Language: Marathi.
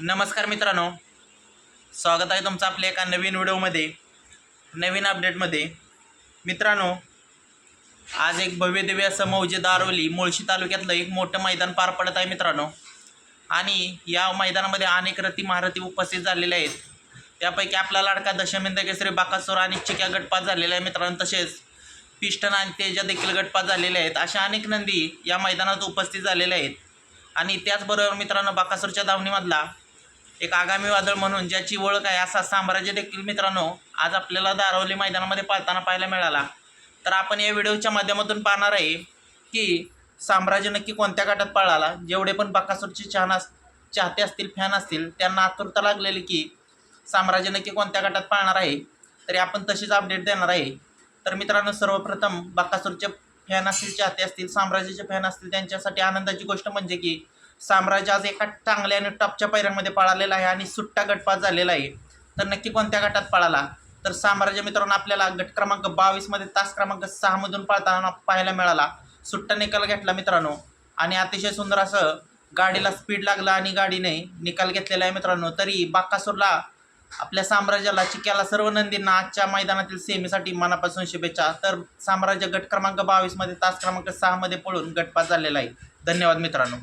नमस्कार मित्रांनो. स्वागत आहे तुमचं आपल्या एका नवीन व्हिडिओमध्ये नवीन अपडेटमध्ये. मित्रांनो आज एक भव्यदिव्य असं मौजे दारोली मुळशी तालुक्यातलं एक मोठं मैदान पार पडत आहे मित्रांनो. आणि या मैदानामध्ये अनेक रथी महारथी उपस्थित झालेल्या आहेत. त्यापैकी आपला लाडका दशमिंद केसरी बाकासोर आणि चिक्या गटपात झालेला आहे मित्रांनो. तसेच पिष्टन आणि तेजा देखील गटपात झालेले आहेत. अशा अनेक नंदी या मैदानात उपस्थित झालेल्या आहेत. आणि त्याचबरोबर मित्रांनो बाकासूरच्या धावणीमधला एक आगामी वादळ म्हणून ज्याची ओळख आहे असा साम्राज्य देखील मित्रांनो आज आपल्याला दारवली मैदानामध्ये पाळताना पाहायला मिळाला. तर आपण या व्हिडिओच्या माध्यमातून पाहणार आहे की साम्राज्य नक्की कोणत्या गटात पळाला? जेवढे पण बकासूरचे चाहना चाहते असतील फॅन असतील त्यांना आतुरता लागलेली की साम्राज्य नक्की कोणत्या गटात पाळणार आहे? तरी आपण तशीच अपडेट देणार आहे. तर मित्रांनो सर्वप्रथम बकासूरचे फॅन असतील चाहते असतील साम्राज्याचे फॅन असतील त्यांच्यासाठी आनंदाची गोष्ट म्हणजे की साम्राज्य आज एका चांगल्या आणि टॉपच्या पायऱ्यांमध्ये पळालेला आहे आणि सुट्टा गटपात झालेला आहे. तर नक्की कोणत्या गटात पळाला? तर साम्राज्य मित्रांनो आपल्याला गट क्रमांक बावीसमध्ये तास क्रमांक सहामधून पळताना पाहायला मिळाला. सुट्टा निकाल घेतला मित्रांनो. आणि अतिशय सुंदर असं गाडीला स्पीड लागला आणि गाडीने निकाल घेतलेला आहे मित्रांनो. तरी बाकासूरला आपल्या साम्राज्याला चिक्याला सर्व नंदींना आजच्या मैदानातील सेमीसाठी मनापासून शुभेच्छा. तर साम्राज्य गट क्रमांक बावीसमध्ये तास क्रमांक सहामध्ये पळून गटपास झालेला आहे. धन्यवाद मित्रांनो.